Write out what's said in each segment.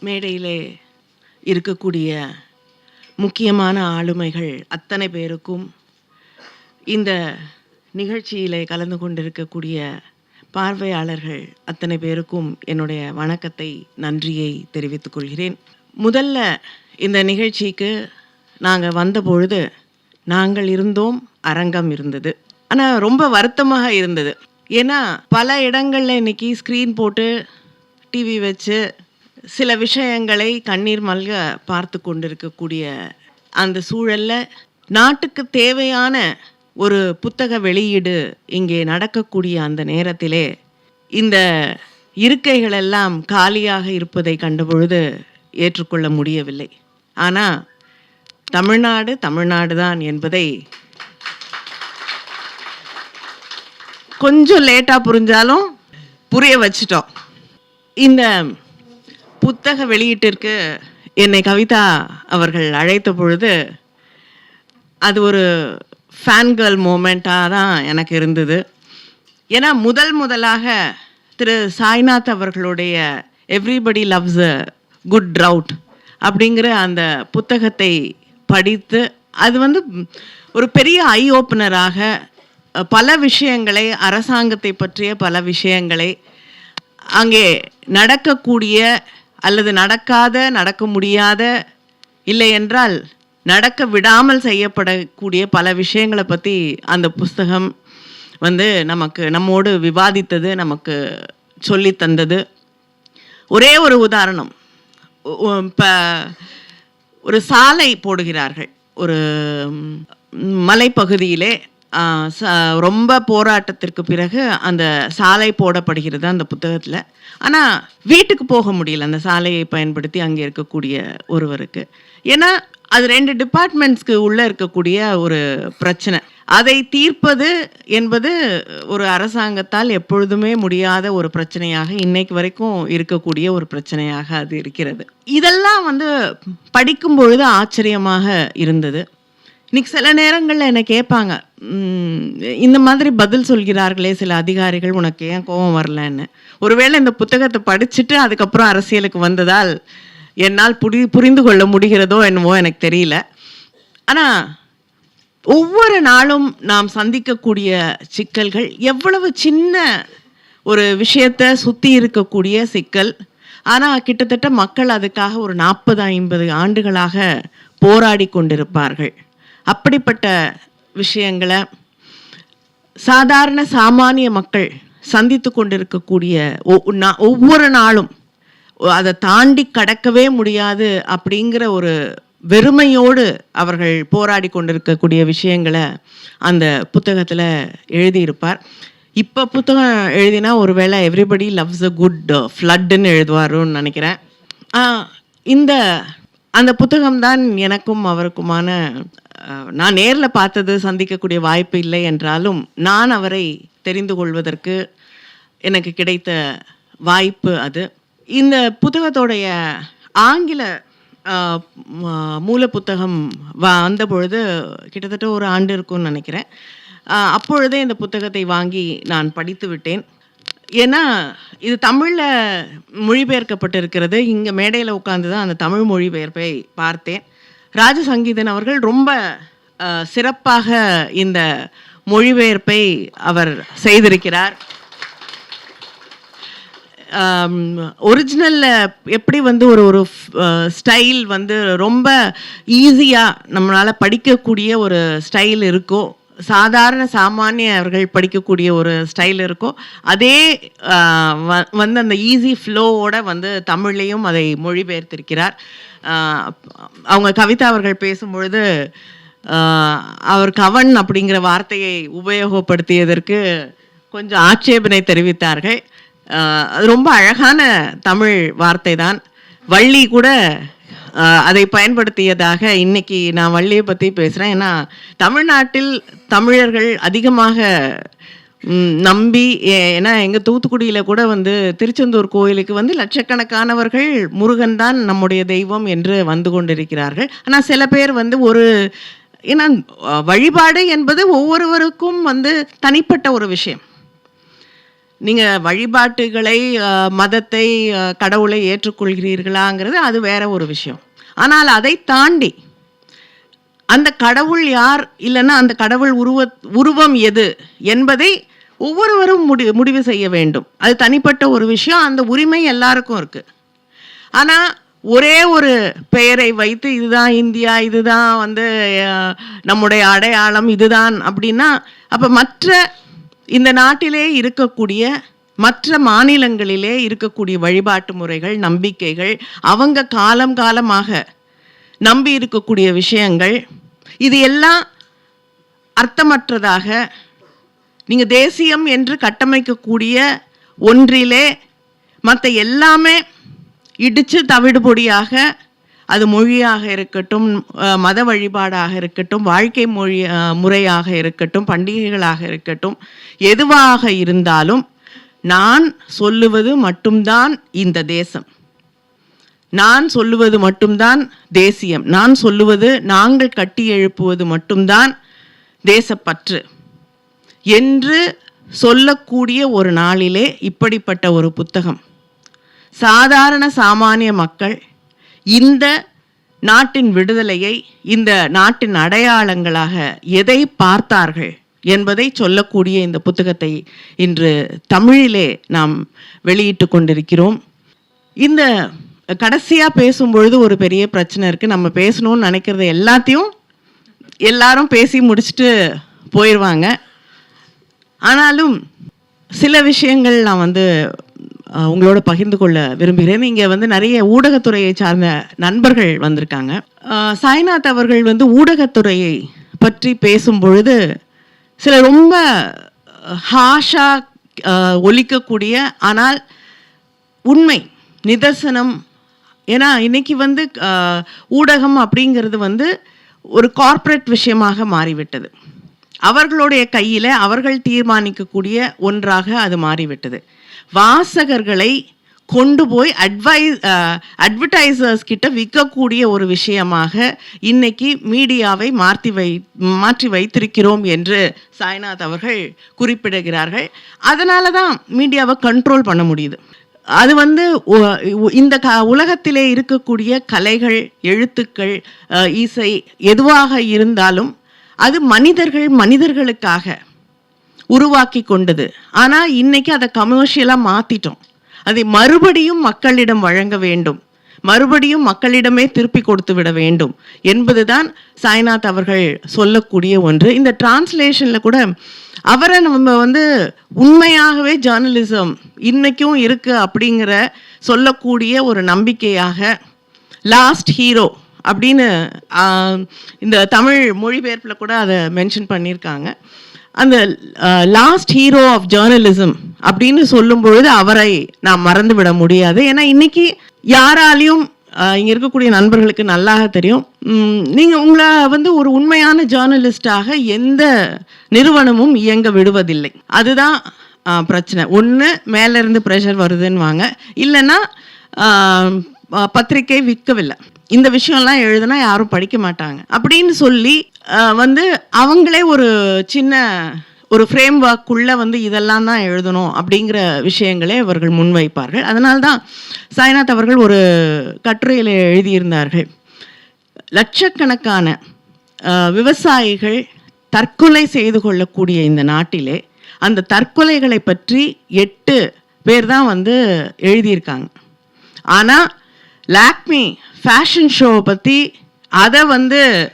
மேடையிலே இருக்கக்கூடிய முக்கியமான ஆளுமைகள் அத்தனை பேருக்கும் இந்த நிகழ்ச்சியிலே கலந்து கொண்டிருக்கக்கூடிய பார்வையாளர்கள் அத்தனை பேருக்கும் என்னுடைய வணக்கத்தை நன்றியை தெரிவித்துக் கொள்கிறேன். முதல்ல இந்த நிகழ்ச்சிக்கு நாங்கள் வந்த பொழுது நாங்கள் இருந்தோம் அரங்கம் இருந்தது. ஆனால் ரொம்ப வருத்தமாக இருந்தது. ஏன்னா பல இடங்களில் இன்னைக்கு ஸ்க்ரீன் போட்டு டிவி வச்சு சில விஷயங்களை கண்ணீர் மல்க பார்த்து கொண்டிருக்கக்கூடிய அந்த சூழல்ல நாட்டுக்கு தேவையான ஒரு புத்தக வெளியீடு இங்கே நடக்கக்கூடிய அந்த நேரத்திலே இந்த இருக்கைகள் எல்லாம் காலியாக இருப்பதை கண்டபொழுது ஏற்றுக்கொள்ள முடியவில்லை. ஆனால் தமிழ்நாடு தமிழ்நாடு தான் என்பதை கொஞ்சம் லேட்டாக புரிஞ்சாலும் புரிய வச்சிட்டோம். இந்த புத்தக வெளியீட்டிற்கு என்னை கவிதா அவர்கள் அழைத்த பொழுது அது ஒரு ஃபேன் கேர்ள் மூமெண்ட்டாக தான் எனக்கு இருந்தது. ஏன்னா முதல் முதலாக திரு சாய்நாத் அவர்களுடைய everybody loves a good drought அப்படிங்கிற அந்த புத்தகத்தை படித்து அது வந்து ஒரு பெரிய ஐ ஓப்பனராக பல விஷயங்களை அரசாங்கத்தை பற்றிய பல விஷயங்களை அங்கே நடக்கக்கூடிய அல்லது நடக்காத நடக்க முடியாத இல்லை என்றால் நடக்க விடாமல் செய்யப்படக்கூடிய பல விஷயங்களை பற்றி அந்த புஸ்தகம் வந்து நமக்கு நம்மோடு விவாதித்தது நமக்கு சொல்லி தந்தது. ஒரே ஒரு உதாரணம். இப்போ ஒரு சாலை போடுகிறார்கள். ஒரு மலைப்பகுதியிலே ரொம்ப போராட்டத்திற்கு பிறகு அந்த சாலை போடப்படுகிறது அந்த புத்தகத்தில். ஆனால் வீட்டுக்கு போக முடியல. அந்த சாலையை பயன்படுத்தி அங்கே இருக்கக்கூடிய ஒருவருக்கு. ஏன்னா அது ரெண்டு டிபார்ட்மெண்ட்ஸ்க்கு உள்ளே இருக்கக்கூடிய ஒரு பிரச்சனை. அதை தீர்ப்பது என்பது ஒரு அரசாங்கத்தால் எப்பொழுதுமே முடியாத ஒரு பிரச்சனையாக இன்னைக்கு வரைக்கும் இருக்கக்கூடிய ஒரு பிரச்சனையாக அது இருக்கிறது. இதெல்லாம் வந்து படிக்கும் பொழுது ஆச்சரியமாக இருந்தது. இன்னைக்கு சில நேரங்களில் என்னை கேட்பாங்க இந்த மாதிரி பதில் சொல்கிறார்களே சில அதிகாரிகள் உனக்கு ஏன் கோபம் வரலன்னு? ஒருவேளை இந்த புத்தகத்தை படிச்சுட்டு அதுக்கப்புறம் அரசியலுக்கு வந்ததால் என்னால் புரி புரிந்து கொள்ள முடிகிறதோ என்னவோ எனக்கு தெரியல. ஆனால் ஒவ்வொரு நாளும் நாம் சந்திக்கக்கூடிய சிக்கல்கள் எவ்வளவு சின்ன ஒரு விஷயத்தை சுற்றி இருக்கக்கூடிய சிக்கல். ஆனால் கிட்டத்தட்ட மக்கள் அதுக்காக ஒரு நாற்பது ஐம்பது ஆண்டுகளாக போராடி கொண்டிருப்பார்கள். அப்படிப்பட்ட விஷயங்களை சாதாரண சாமானிய மக்கள் சந்தித்து கொண்டிருக்கக்கூடிய ஒவ்வொரு நாளும் அதை தாண்டி கடக்கவே முடியாது அப்படிங்கிற ஒரு வெறுமையோடு அவர்கள் போராடி கொண்டிருக்கக்கூடிய விஷயங்களை அந்த புத்தகத்தில் எழுதியிருப்பார். இப்போ புத்தகம் எழுதினா ஒருவேளை எவ்ரிபடி லவ்ஸ் அ குட் ஃப்ளட்டுன்னு எழுதுவாருன்னு நினைக்கிறேன். இந்த அந்த புத்தகம்தான் எனக்கும் அவருக்குமான நான் நேரில் பார்த்தது சந்திக்கக்கூடிய வாய்ப்பு இல்லை என்றாலும் நான் அவரை தெரிந்து கொள்வதற்கு எனக்கு கிடைத்த வாய்ப்பு அது. இந்த புத்தகத்தோடைய ஆங்கில மூல புத்தகம் வந்த பொழுது கிட்டத்தட்ட ஒரு ஆண்டு இருக்கும்னு நினைக்கிறேன். அப்பொழுதே இந்த புத்தகத்தை வாங்கி நான் படித்து விட்டேன். ஏன்னா இது தமிழில் மொழிபெயர்க்கப்பட்டிருக்கிறது. இங்கே மேடையில் உட்காந்து தான் அந்த தமிழ் மொழிபெயர்ப்பை பார்த்தேன். ராஜசங்கீதன் அவர்கள் ரொம்ப சிறப்பாக இந்த மொழிபெயர்ப்பை அவர் செய்திருக்கிறார். ஒரிஜினலில் எப்படி வந்து ஒரு ஒரு ஸ்டைல் வந்து ரொம்ப ஈஸியாக நம்மளால் படிக்கக்கூடிய ஒரு ஸ்டைல் இருக்கோ சாதாரண சாமானியர்கள் படிக்கக்கூடிய ஒரு ஸ்டைல் இருக்கோ அதே வ- வந்து அந்த ஈஸி ஃப்ளோவோட வந்து தமிழ்லேயும் அதை மொழிபெயர்த்திருக்கிறார். அவங்க கவிதா அவர்கள் பேசும்பொழுது அவர் கவன் அப்படிங்கிற வார்த்தையை உபயோகப்படுத்தியதற்கு கொஞ்சம் ஆட்சேபனை தெரிவித்தார்கள். அது ரொம்ப அழகான தமிழ் வார்த்தை தான் வள்ளி கூட அதை பயன்படுத்தியதாக இன்னைக்கு நான் வள்ளியை பற்றி பேசுகிறேன் ஏன்னா தமிழ்நாட்டில் தமிழர்கள் அதிகமாக நம்பி ஏ- ஏன்னா எங்கள் தூத்துக்குடியில் கூட வந்து திருச்செந்தூர் கோயிலுக்கு வந்து லட்சக்கணக்கானவர்கள் முருகன் தான் நம்முடைய தெய்வம் என்று வந்து கொண்டிருக்கிறார்கள். ஆனால் சில பேர் வந்து ஒரு ஏன்னா வழிபாடு என்பது ஒவ்வொருவருக்கும் வந்து தனிப்பட்ட ஒரு விஷயம். நீங்கள் வழிபாட்டுகளை மதத்தை கடவுளை ஏற்றுக்கொள்கிறீர்களாங்கிறது அது வேற ஒரு விஷயம். ஆனால் அதை தாண்டி அந்த கடவுள் யார் இல்லைன்னா அந்த கடவுள் உருவ உருவம் எது என்பதை ஒவ்வொருவரும் முடி முடிவு செய்ய வேண்டும். அது தனிப்பட்ட ஒரு விஷயம் அந்த உரிமை எல்லாருக்கும் இருக்கு. ஆனால் ஒரே ஒரு பெயரை வைத்து இதுதான் இந்தியா இதுதான் வந்து நம்முடைய அடையாளம் இதுதான் அப்படின்னா அப்போ மற்ற இந்த நாட்டிலே இருக்கக்கூடிய மற்ற மாநிலங்களிலே இருக்கக்கூடிய வழிபாட்டு முறைகள் நம்பிக்கைகள் அவங்க காலம் காலமாக நம்பி இருக்கக்கூடிய விஷயங்கள் இது எல்லாம் அர்த்தமற்றதாக நீங்கள் தேசியம் என்று கட்டமைக்கக்கூடிய ஒன்றிலே மற்ற எல்லாமே இடித்து தவிடுபொடியாக அது மொழியாக இருக்கட்டும் மத வழிபாடாக இருக்கட்டும் வாழ்க்கை மொழி முறையாக இருக்கட்டும் பண்டிகைகளாக இருக்கட்டும் எதுவாக இருந்தாலும் நான் சொல்லுவது மட்டும்தான் இந்த தேசம். நான் சொல்லுவது மட்டும்தான் தேசியம். நான் சொல்லுவது நாங்கள் கட்டி எழுப்புவது மட்டும்தான் தேசப்பற்று. என்று சொல்லக்கூடிய ஒரு நாளிலே இப்படிப்பட்ட ஒரு புத்தகம். சாதாரண சாமானிய மக்கள் இந்த நாட்டின் விடுதலையை இந்த நாட்டின் அடையாளங்களாக எதை பார்த்தார்கள் என்பதை சொல்லக்கூடிய இந்த புத்தகத்தை இன்று தமிழிலே நாம் வெளியிட்டு கொண்டிருக்கிறோம். இந்த கடைசியாக பேசும்பொழுது ஒரு பெரிய பிரச்சனை இருக்குது நம்ம பேசணும்னு நினைக்கிறது எல்லாத்தையும் எல்லாரும் பேசி முடிச்சுட்டு போயிடுவாங்க ஆனாலும் சில விஷயங்கள் நான் வந்து உங்களோட பகிர்ந்து கொள்ள விரும்புகிறேன். இங்கே வந்து நிறைய ஊடகத்துறையை சார்ந்த நண்பர்கள் வந்திருக்காங்க. சாய்நாத் அவர்கள் வந்து ஊடகத்துறையை பற்றி பேசும் பொழுது சில ரொம்ப ஹாஷாக ஒலிக்கக்கூடிய ஆனால் உண்மை நிதர்சனம். ஏன்னா இன்னைக்கு வந்து ஊடகம் அப்படிங்கிறது வந்து ஒரு கார்ப்பரேட் விஷயமாக மாறிவிட்டது. அவர்களுடைய கையில் அவர்கள் தீர்மானிக்கக்கூடிய ஒன்றாக அது மாறிவிட்டது. வாசகர்களை கொண்டு போய் அட்வைஸ் அட்வர்டைசர்ஸ் கிட்ட விற்கக்கூடிய ஒரு விஷயமாக இன்னைக்கு மீடியாவை மாற்றி வை மாற்றி வைத்திருக்கிறோம் என்று சாய்நாத் அவர்கள் குறிப்பிடுகிறார்கள். அதனால தான் மீடியாவை கண்ட்ரோல் பண்ண முடியுது. அது வந்து இந்த க உலகத்திலே இருக்கக்கூடிய கலைகள் எழுத்துக்கள் இசை எதுவாக இருந்தாலும் அது மனிதர்கள் மனிதர்களுக்காக உருவாக்கி கொண்டது. ஆனால் இன்னைக்கு அதை கமர்ஷியலாக மாற்றிட்டோம் அதை மறுபடியும் மக்களிடம் வழங்க வேண்டும். மறுபடியும் மக்களிடமே திருப்பி கொடுத்து விட வேண்டும் என்பதுதான் சாய்நாத் அவர்கள் சொல்லக்கூடிய ஒன்று. இந்த டிரான்ஸ்லேஷனில் கூட அவரை நம்ம வந்து உண்மையாகவே ஜேர்னலிசம் இன்னைக்கும் இருக்கு அப்படிங்கிற சொல்லக்கூடிய ஒரு நம்பிக்கையாக லாஸ்ட் ஹீரோ அப்படின்னு இந்த தமிழ் மொழிபெயர்ப்பில் கூட அதை மென்ஷன் பண்ணியிருக்காங்க அந்த லாஸ்ட் ஹீரோ ஆஃப் ஜேர்னலிசம் அப்படின்னு சொல்லும் பொழுது அவரை நாம் மறந்து விட முடியாது. ஏன்னா இன்னைக்கு யாராலையும் இங்கே இருக்கக்கூடிய நண்பர்களுக்கு நல்லாக தெரியும். நீங்கள் உங்களை வந்து ஒரு உண்மையான ஜேர்னலிஸ்டாக எந்த நிறுவனமும் இயங்க விடுவதில்லை. அதுதான் பிரச்சனை. ஒன்று மேலேருந்து ப்ரெஷர் வருதுன்னு வாங்க இல்லைன்னா பத்திரிக்கை விற்கவில்லை. இந்த விஷயம்லாம் எழுதுனா யாரும் படிக்க மாட்டாங்க. அப்படின்னு சொல்லி வந்து அவங்களே ஒரு சின்ன ஒரு ஃப்ரேம் ஒர்க்குள்ளே வந்து இதெல்லாம் தான் எழுதணும் அப்படிங்கிற விஷயங்களே அவர்கள் முன்வைப்பார்கள். அதனால்தான் சாய்நாத் அவர்கள் ஒரு கட்டுரையில் எழுதியிருந்தார்கள். லட்சக்கணக்கான விவசாயிகள் தற்கொலை செய்து கொள்ளக்கூடிய இந்த நாட்டிலே அந்த தற்கொலைகளை பற்றி எட்டு பேர் தான் வந்து எழுதியிருக்காங்க. ஆனால் லாக்மி ஃபேஷன் ஷோவை பற்றி அதை வந்து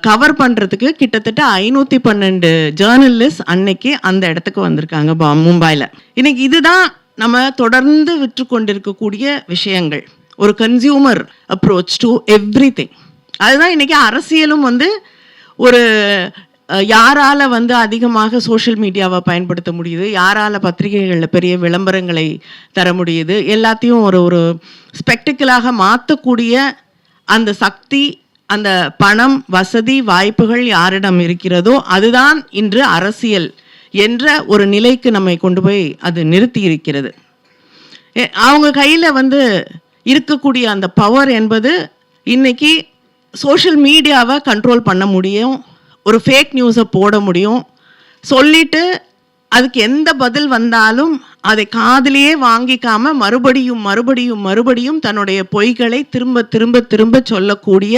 கவர் பண்ணுறதுக்கு கிட்டத்தட்ட ஐநூற்றி பன்னெண்டு ஜேர்னலிஸ்ட் அன்னைக்கு அந்த இடத்துக்கு வந்திருக்காங்க பா- மும்பையில் இன்னைக்கு இதுதான் நம்ம தொடர்ந்து விற்று கொண்டிருக்கக்கூடிய விஷயங்கள். ஒரு கன்சியூமர் அப்ரோச் டு எவ்ரி அதுதான் இன்னைக்கு அரசியலும் வந்து ஒரு யாரால் வந்து அதிகமாக சோஷியல் மீடியாவை பயன்படுத்த முடியுது? யாரால் பத்திரிகைகளில் பெரிய விளம்பரங்களை தர முடியுது? எல்லாத்தையும் ஒரு ஒரு ஸ்பெக்டிக்கலாக மாற்றக்கூடிய அந்த சக்தி அந்த பணம் வசதி வாய்ப்புகள் யாரிடம் இருக்கிறதோ அதுதான் இன்று அரசியல் என்ற ஒரு நிலைக்கு நம்மை கொண்டு போய் அது நிறுத்தி இருக்கிறது அவங்க கையில் வந்து இருக்கக்கூடிய அந்த பவர் என்பது இன்னைக்கு சோஷியல் மீடியாவை கண்ட்ரோல் பண்ண முடியும். ஒரு ஃபேக் நியூஸை போட முடியும். சொல்லிட்டு அதுக்கு எந்த பதில் வந்தாலும் அதை காதலியே வாங்கிக்காம மறுபடியும் மறுபடியும் மறுபடியும் தன்னுடைய பொய்களை திரும்ப திரும்ப திரும்ப சொல்லக்கூடிய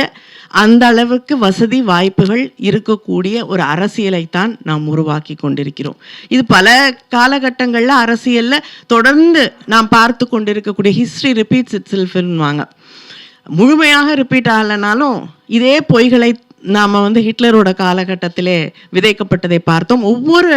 அந்த அளவுக்கு வசதி வாய்ப்புகள் இருக்கக்கூடிய ஒரு அரசியலைத்தான் நாம் உருவாக்கி கொண்டிருக்கிறோம். இது பல காலகட்டங்களில் அரசியலில் தொடர்ந்து நாம் பார்த்து கொண்டிருக்கக்கூடிய ஹிஸ்ட்ரி ரிப்பீட்ஸ் இட் செல்ஃப்னுவாங்க முழுமையாக ரிப்பீட் ஆகலைனாலும் இதே பொய்களை நாம் வந்து ஹிட்லரோட காலகட்டத்திலே விதைக்கப்பட்டதை பார்த்தோம். ஒவ்வொரு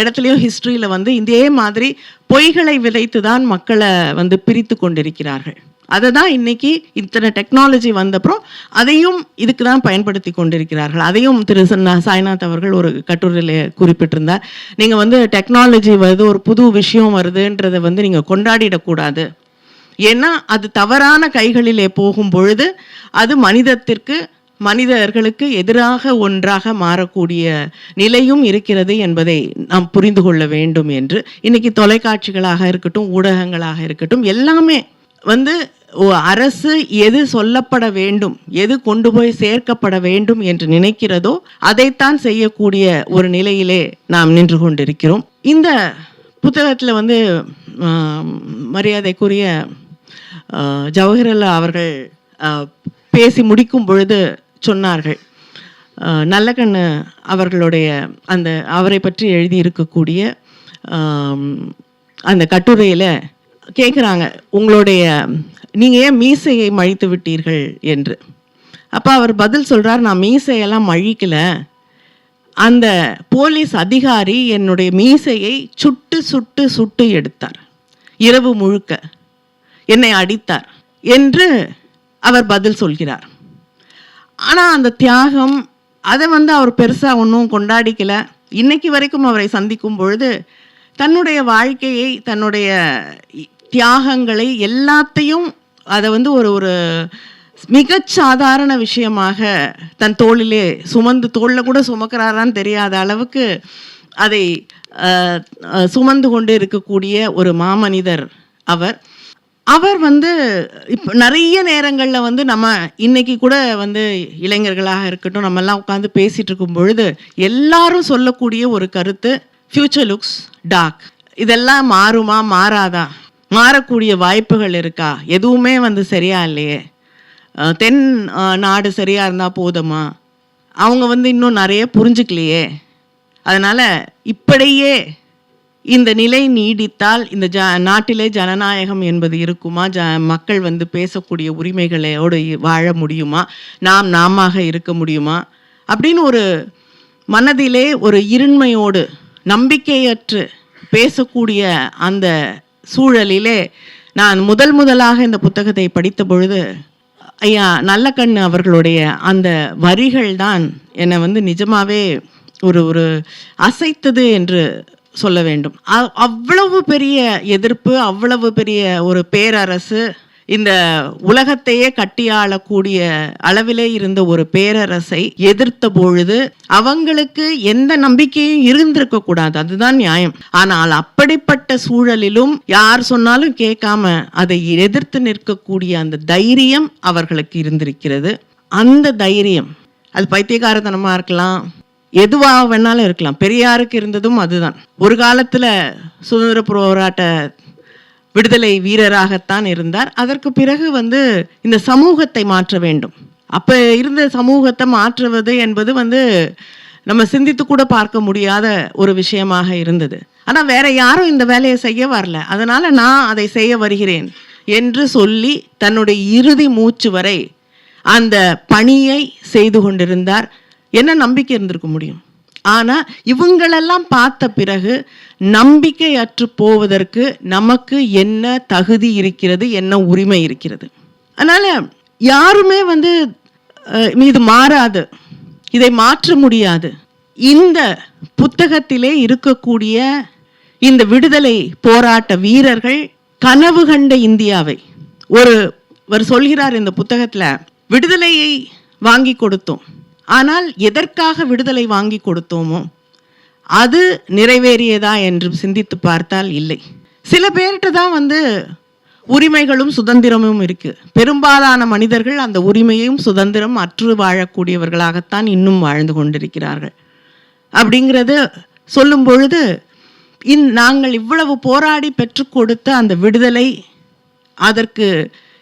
இடத்துலையும் ஹிஸ்ட்ரியில் வந்து இதே மாதிரி பொய்களை விதைத்து தான் மக்களை வந்து பிரித்து கொண்டிருக்கிறார்கள். அதை தான் இன்னைக்கு இத்தனை டெக்னாலஜி வந்தப்புறம் அதையும் இதுக்கு தான் பயன்படுத்தி கொண்டிருக்கிறார்கள். அதையும் திரு சாய்நாத் அவர்கள் ஒரு கட்டுரையில் குறிப்பிட்டிருந்தார். நீங்கள் வந்து டெக்னாலஜி வருது ஒரு புது விஷயம் வருதுன்றதை வந்து நீங்கள் கொண்டாடிடக்கூடாது ஏன்னா அது தவறான கைகளிலே போகும் பொழுது அது மனிதத்திற்கு மனிதர்களுக்கு எதிராக ஒன்றாக மாறக்கூடிய நிலையும் இருக்கிறது என்பதை நாம் புரிந்து கொள்ள வேண்டும் என்று. இன்னைக்கு தொலைக்காட்சிகளாக இருக்கட்டும் ஊடகங்களாக இருக்கட்டும் எல்லாமே வந்து அரசு எது சொல்லப்பட வேண்டும் எது கொண்டு போய் சேர்க்கப்பட வேண்டும் என்று நினைக்கிறதோ அதைத்தான் செய்யக்கூடிய ஒரு நிலையிலே நாம் நின்று கொண்டிருக்கிறோம். இந்த புத்தகத்தில் வந்து மரியாதைக்குரிய ஜவஹர்லா அவர்கள் பேசி முடிக்கும் பொழுது சொன்னார்கள். நல்லகண்ணு அவர்களுடைய அந்த அவரை பற்றி எழுதி இருக்கக்கூடிய அந்த கட்டுரையில் கேட்குறாங்க உங்களுடைய நீங்கள் ஏன் மீசையை மழித்து விட்டீர்கள்? என்று. அப்போ அவர் பதில் சொல்கிறார் நான் மீசையெல்லாம் மழிக்கல. அந்த போலீஸ் அதிகாரி என்னுடைய மீசையை சுட்டு சுட்டு சுட்டு எடுத்தார். இரவு முழுக்க. என்னை அடித்தார் என்று அவர் பதில் சொல்கிறார். ஆனால் அந்த தியாகம் அதை வந்து அவர் பெருசாக ஒன்றும் கொண்டாடிக்கல. இன்னைக்கு வரைக்கும் அவரை சந்திக்கும் பொழுது தன்னுடைய வாழ்க்கையை தன்னுடைய தியாகங்களை எல்லாத்தையும் அதை வந்து ஒரு ஒரு மிக சாதாரண விஷயமாக தன் தோளிலே சுமந்து தோளில் கூட சுமக்கிறாரான்னு தெரியாத அளவுக்கு அதை சுமந்து கொண்டு இருக்கக்கூடிய ஒரு மாமனிதர் அவர். அவர் வந்து இப்போ நிறைய நேரங்களில் வந்து நம்ம இன்னைக்கு கூட வந்து இளைஞர்களாக இருக்கட்டும் நம்ம எல்லாம் உட்காந்து பேசிகிட்டு இருக்கும் பொழுது எல்லாரும் சொல்லக்கூடிய ஒரு கருத்து ஃப்யூச்சர் லுக்ஸ் டார்க் இதெல்லாம் மாறுமா மாறாதா? மாறக்கூடிய வாய்ப்புகள் இருக்கா? எதுவுமே வந்து சரியா இல்லையே. தென் நாடு சரியாக இருந்தால் போதுமா? அவங்க வந்து இன்னும் நிறைய புரிஞ்சுக்கலையே. அதனால் இப்படியே இந்த நிலை நீடித்தால் இந்த ஜ நாட்டிலே ஜனநாயகம் என்பது இருக்குமா? ஜ மக்கள் வந்து பேசக்கூடிய உரிமைகளோடு வாழ முடியுமா? நாம் நாமாக இருக்க முடியுமா? அப்படின்னு ஒரு மனதிலே ஒரு இருண்மையோடு நம்பிக்கையற்று பேசக்கூடிய அந்த சூழலிலே நான் முதல் முதலாக இந்த புத்தகத்தை படித்த பொழுது ஐயா நல்லக்கண்ணு அவர்களுடைய அந்த வரிகள் தான் என்னை வந்து நிஜமாவே ஒரு ஒரு அசைத்தது என்று சொல்ல வேண்டும். அவ்வளவு பெரிய எதிர்ப்பு அவ்வளவு பெரிய ஒரு பேரரசு இந்த உலகத்தையே கட்டியாளக்கூடிய அளவிலே இருந்த ஒரு பேரரசை எதிர்த்த பொழுது அவங்களுக்கு எந்த நம்பிக்கையும் இருந்திருக்க கூடாது. அதுதான் நியாயம். ஆனால் அப்படிப்பட்ட சூழலிலும் யார் சொன்னாலும் கேட்காம அதை எதிர்த்து நிற்கக்கூடிய அந்த தைரியம் அவர்களுக்கு இருந்திருக்கிறது. அந்த தைரியம் அது பைத்தியகாரத்தனமாக இருக்கலாம் எதுவாக வேணாலும் இருக்கலாம். பெரியாருக்கு இருந்ததும் அதுதான். ஒரு காலத்தில் சுதந்திர போராட்ட விடுதலை வீரராகத்தான் இருந்தார். அதற்கு பிறகு வந்து இந்த சமூகத்தை மாற்ற வேண்டும். அப்போ இருந்த சமூகத்தை மாற்றுவது என்பது வந்து நம்ம சிந்தித்து கூட பார்க்க முடியாத ஒரு விஷயமாக இருந்தது. ஆனால் வேற யாரும் இந்த வேலையை செய்ய வரல. அதனால நான் அதை செய்ய வருகிறேன் என்று சொல்லி தன்னுடைய இறுதி மூச்சு வரை அந்த பணியை செய்து கொண்டிருந்தார். என்ன நம்பிக்கை இருந்திருக்க முடியும்? ஆனா இவங்களெல்லாம் பார்த்த பிறகு நம்பிக்கையற்று போவதற்கு நமக்கு என்ன தகுதி இருக்கிறது என்ன உரிமை இருக்கிறது? அதனால யாருமே வந்து இது மாறாது. இதை மாற்ற முடியாது. இந்த புத்தகத்திலே இருக்கக்கூடிய இந்த விடுதலை போராட்ட வீரர்கள் கனவு கண்ட இந்தியாவை. ஒரு அவர் சொல்கிறார் இந்த புத்தகத்துல விடுதலையை வாங்கி கொடுத்தோம். ஆனால் எதற்காக விடுதலை வாங்கி கொடுத்தோமோ அது நிறைவேறியதா என்று சிந்தித்து பார்த்தால் இல்லை. சில பேர்கிட்ட தான் வந்து உரிமைகளும் சுதந்திரமும் இருக்கு. பெரும்பாலான மனிதர்கள் அந்த உரிமையும் சுதந்திரம் அற்று வாழக்கூடியவர்களாகத்தான் இன்னும் வாழ்ந்து கொண்டிருக்கிறார்கள். அப்படிங்கிறது சொல்லும் பொழுது இந் நாங்கள் இவ்வளவு போராடி பெற்றுக் கொடுத்த அந்த விடுதலை அதற்கு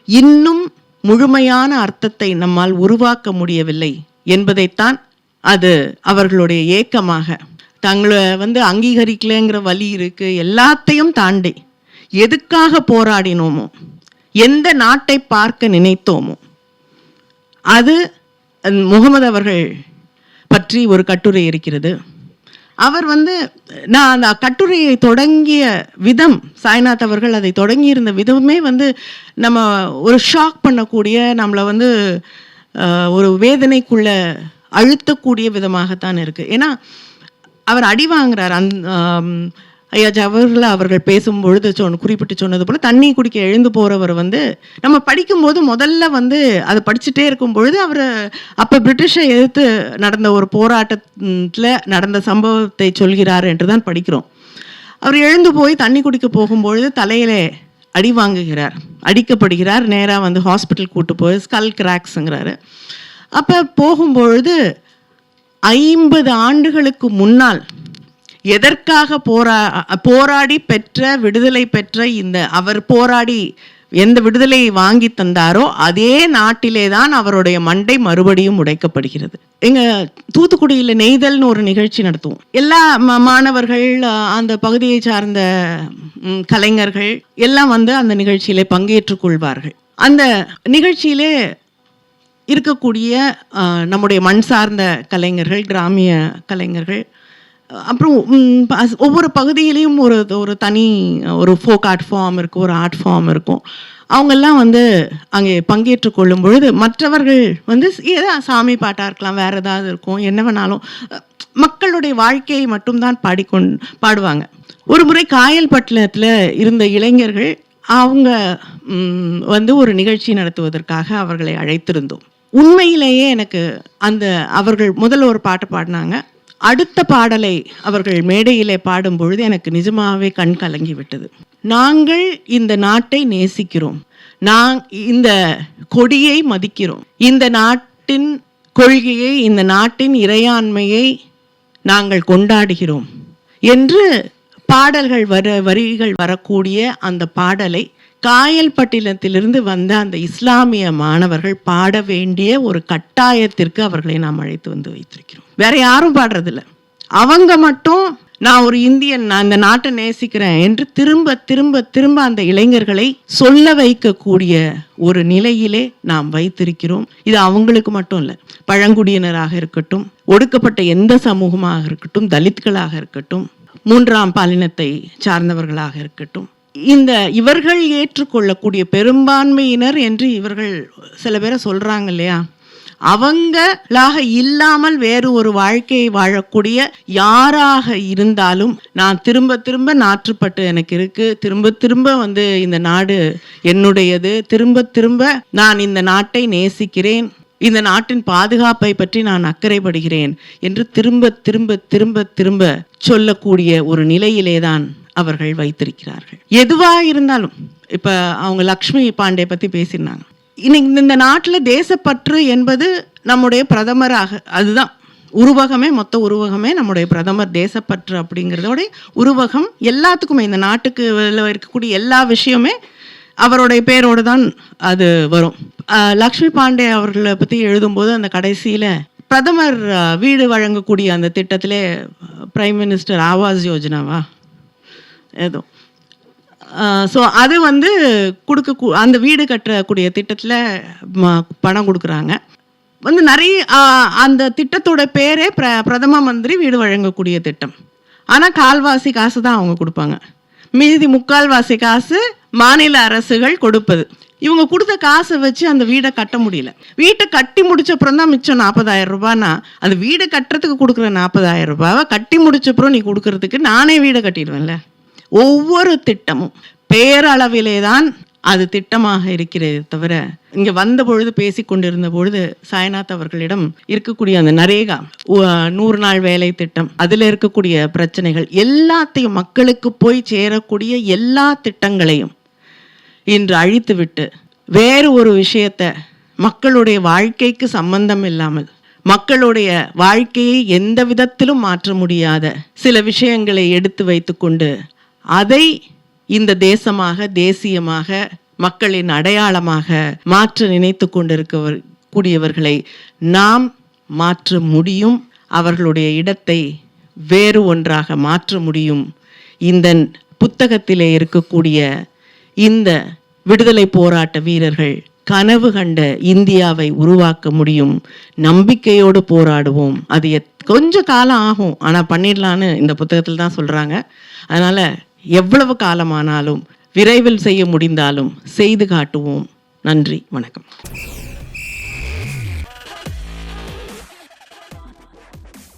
இன்னும் முழுமையான அர்த்தத்தை நம்மால் உருவாக்க முடியவில்லை. என்பதைத்தான் அது அவர்களுடைய ஏக்கமாக. தங்களை வந்து அங்கீகரிக்கலைங்கிற வழி இருக்கு. எல்லாத்தையும் தாண்டி எதுக்காக போராடினோமோ எந்த நாட்டை பார்க்க நினைத்தோமோ அது முகமது அவர்கள் பற்றி ஒரு கட்டுரை இருக்கிறது. அவர் வந்து நான் அந்த கட்டுரையை தொடங்கிய விதம் சாய்நாத் அவர்கள் அதை தொடங்கியிருந்த விதமே வந்து நம்ம ஒரு ஷாக் பண்ணக்கூடிய நம்மளை வந்து ஒரு வேதனைக்குள்ள அழுத்தக்கூடிய விதமாகத்தான் இருக்கு. ஏன்னா அவர் அடி வாங்குறார். அந் ஐயா ஜவஹர்ல அவர்கள் பேசும்பொழுது சொன்ன குறிப்பிட்டு சொன்னது போல தண்ணி குடிக்க எழுந்து போறவர் வந்து நம்ம படிக்கும்போது முதல்ல வந்து அதை படிச்சுட்டே இருக்கும் பொழுது அவர் அப்ப பிரிட்டிஷை எதிர்த்து நடந்த ஒரு போராட்டத்தில் நடந்த சம்பவத்தை சொல்கிறார் என்று தான் படிக்கிறோம். அவர் எழுந்து போய் தண்ணி குடிக்க போகும்பொழுது தலையிலே அடி வாங்குகிறார் அடிக்கப்படுகிறார் நேராக வந்து ஹாஸ்பிட்டல் கூட்டு போய் ஸ்கல் கிராக்ஸுங்கிறாரு அப்போ போகும்பொழுது ஐம்பது ஆண்டுகளுக்கு முன்னால் எதற்காக போரா போராடி பெற்ற விடுதலை பெற்ற இந்த அவர் போராடி எந்த விடுதலையை வாங்கி தந்தாரோ அதே நாட்டிலே தான் அவருடைய மண்டை மறுபடியும் உடைக்கப்படுகிறது. எங்க தூத்துக்குடியில் நெய்தல்னு ஒரு நிகழ்ச்சி நடத்துவோம். எல்லா மாணவர்கள் அந்த பகுதியை சார்ந்த கலைஞர்கள் எல்லாம் வந்து அந்த நிகழ்ச்சியிலே பங்கேற்றுக் கொள்வார்கள். அந்த நிகழ்ச்சியிலே இருக்கக்கூடிய நம்முடைய மண் சார்ந்த கலைஞர்கள் கிராமிய கலைஞர்கள் அப்புறம் ஒவ்வொரு பகுதியிலையும் ஒரு ஒரு தனி ஒரு ஃபோக் ஆர்ட் ஃபார்ம் இருக்கும் ஒரு ஆர்ட் ஃபார்ம் இருக்கும். அவங்கெல்லாம் வந்து அங்கே பங்கேற்று கொள்ளும் பொழுது மற்றவர்கள் வந்து ஏதோ சாமி பாட்டாக இருக்கலாம் வேறு ஏதாவது இருக்கும் என்ன வேணாலும் மக்களுடைய வாழ்க்கையை மட்டும்தான் பாடிக்கொண் பாடுவாங்க. ஒரு முறை காயல்பட்டினத்தில் இருந்த இளைஞர்கள் அவங்க வந்து ஒரு நிகழ்ச்சி நடத்துவதற்காக அவர்களை அழைத்திருந்தோம். உண்மையிலேயே எனக்கு அந்த அவர்கள் முதல்ல ஒரு பாட்டு பாடினாங்க. அடுத்த பாடலை அவர்கள் மேடையிலே பாடும் பொழுது எனக்கு நிஜமாவே கண் கலங்கி விட்டது. நாங்கள் இந்த நாட்டை நேசிக்கிறோம். நான் இந்த கொடியை மதிக்கிறோம். இந்த நாட்டின் கொள்கையை இந்த நாட்டின் இறையாண்மையை நாங்கள் கொண்டாடுகிறோம். என்று பாடல்கள் வர வரிகள் வரக்கூடிய அந்த பாடலை காயல்பட்டினத்திலிருந்து வந்த அந்த இஸ்லாமிய மாணவர்கள் பாட வேண்டிய ஒரு கட்டாயத்திற்கு அவர்களை நாம் அழைத்து வந்து வைத்திருக்கிறோம். வேற யாரும் பாடுறதில்ல. அவங்க மட்டும் நான் ஒரு இந்தியன் நான் இந்த நாட்டை நேசிக்கிறேன் என்று திரும்ப திரும்ப திரும்ப அந்த இளைஞர்களை சொல்ல வைக்கக்கூடிய ஒரு நிலையிலே நாம் வைத்திருக்கிறோம். இது அவங்களுக்கு மட்டும் இல்லை பழங்குடியினராக இருக்கட்டும் ஒடுக்கப்பட்ட எந்த சமூகமாக இருக்கட்டும் தலித்களாக இருக்கட்டும் மூன்றாம் பாலினத்தை சார்ந்தவர்களாக இருக்கட்டும் இந்த இவர்கள் ஏற்றுக்கொள்ளக்கூடிய பெரும்பான்மையினர் என்று இவர்கள் சில பேரை சொல்கிறாங்க இல்லையா? அவங்களாக இல்லாமல் வேறு ஒரு வாழ்க்கையை வாழக்கூடிய யாராக இருந்தாலும் நான் திரும்ப திரும்ப நாற்றுப்பட்டு எனக்கு இருக்கு. திரும்ப திரும்ப வந்து இந்த நாடு என்னுடையது. திரும்ப திரும்ப நான் இந்த நாட்டை நேசிக்கிறேன். இந்த நாட்டின் பாதுகாப்பை பற்றி நான் அக்கறைப்படுகிறேன் என்று திரும்ப திரும்ப திரும்ப திரும்ப சொல்லக்கூடிய ஒரு நிலையிலே தான் அவர்கள் வைத்திருக்கிறார்கள். எதுவா இருந்தாலும் இப்ப அவங்க லக்ஷ்மி பாண்டே பத்தி பேசியிருந்தாங்க. இன்னைக்கு இந்த நாட்டில் தேசப்பற்று என்பது நம்முடைய பிரதமராக அதுதான். உருவகமே மொத்த உருவகமே நம்முடைய பிரதமர் தேசப்பற்று அப்படிங்கிறதோட உருவகம் எல்லாத்துக்குமே இந்த நாட்டுக்கு இருக்கக்கூடிய எல்லா விஷயமே அவருடைய பேரோடு தான் அது வரும். லக்ஷ்மி பாண்டே அவர்களை பற்றி எழுதும்போது அந்த கடைசியில் பிரதமர் வீடு வழங்கக்கூடிய அந்த திட்டத்திலே பிரைம் மினிஸ்டர் ஆவாஸ் யோஜனாவா? ஏதோ. ஸோ அது வந்து கொடுக்க கூ- அந்த வீடு கட்டக்கூடிய திட்டத்தில் பணம் கொடுக்குறாங்க. வந்து நிறைய அந்த திட்டத்தோட பேரே பிர பிரதம மந்திரி வீடு வழங்கக்கூடிய திட்டம். ஆனால் கால்வாசி காசு தான் அவங்க கொடுப்பாங்க. மீதி முக்கால்வாசி காசு மாநில அரசுகள் கொடுப்பது. இவங்க கொடுத்த காசை வச்சு அந்த வீடை கட்ட முடியல. வீட்டை கட்டி முடிச்சப்புறம் தான் மிச்சம் நாற்பதாயிரம் ரூபாய்னா அந்த வீடு கட்டுறதுக்கு கொடுக்குற நாற்பதாயிரம் ரூபாவை கட்டி முடிச்சப்புறம் நீ கொடுக்கறதுக்கு நானே வீடை கட்டிடுவேன்ல. ஒவ்வொரு திட்டமும். பேரளவிலே தான் அது திட்டமாக இருக்கிறதே தவிர இங்க வந்த பொழுது பேசி கொண்டிருந்த பொழுது சாய்நாத் அவர்களிடம் இருக்கக்கூடிய அந்த நரேகா நூறு நாள் வேலை திட்டம் அதுல இருக்கக்கூடிய பிரச்சனைகள் எல்லாத்தையும் மக்களுக்கு போய் சேரக்கூடிய எல்லா திட்டங்களையும் இன்று அழித்துவிட்டு வேறு ஒரு விஷயத்தை மக்களுடைய வாழ்க்கைக்கு சம்பந்தம் இல்லாமல் மக்களுடைய வாழ்க்கையை எந்த விதத்திலும் மாற்ற முடியாத சில விஷயங்களை எடுத்து வைத்துக்கொண்டு அதை இந்த தேசமாக தேசியமாக மக்களின் அடையாளமாக மாற்ற நினைத்து கொண்டிருக்கவர் கூடியவர்களை நாம் மாற்ற முடியும். அவர்களுடைய இடத்தை வேறு ஒன்றாக மாற்ற முடியும். இந்த புத்தகத்திலே இருக்கக்கூடிய இந்த விடுதலை போராட்ட வீரர்கள் கனவு கண்ட இந்தியாவை உருவாக்க முடியும். நம்பிக்கையோடு போராடுவோம். அது எத் கொஞ்சம் காலம் ஆகும். ஆனால் பண்ணிடலான்னு இந்த புத்தகத்தில் தான் சொல்கிறாங்க அதனால் எவ்வளவு காலமானாலும் விரைவில் செய்ய முடிந்தாலும் செய்து காட்டுவோம். நன்றி வணக்கம்.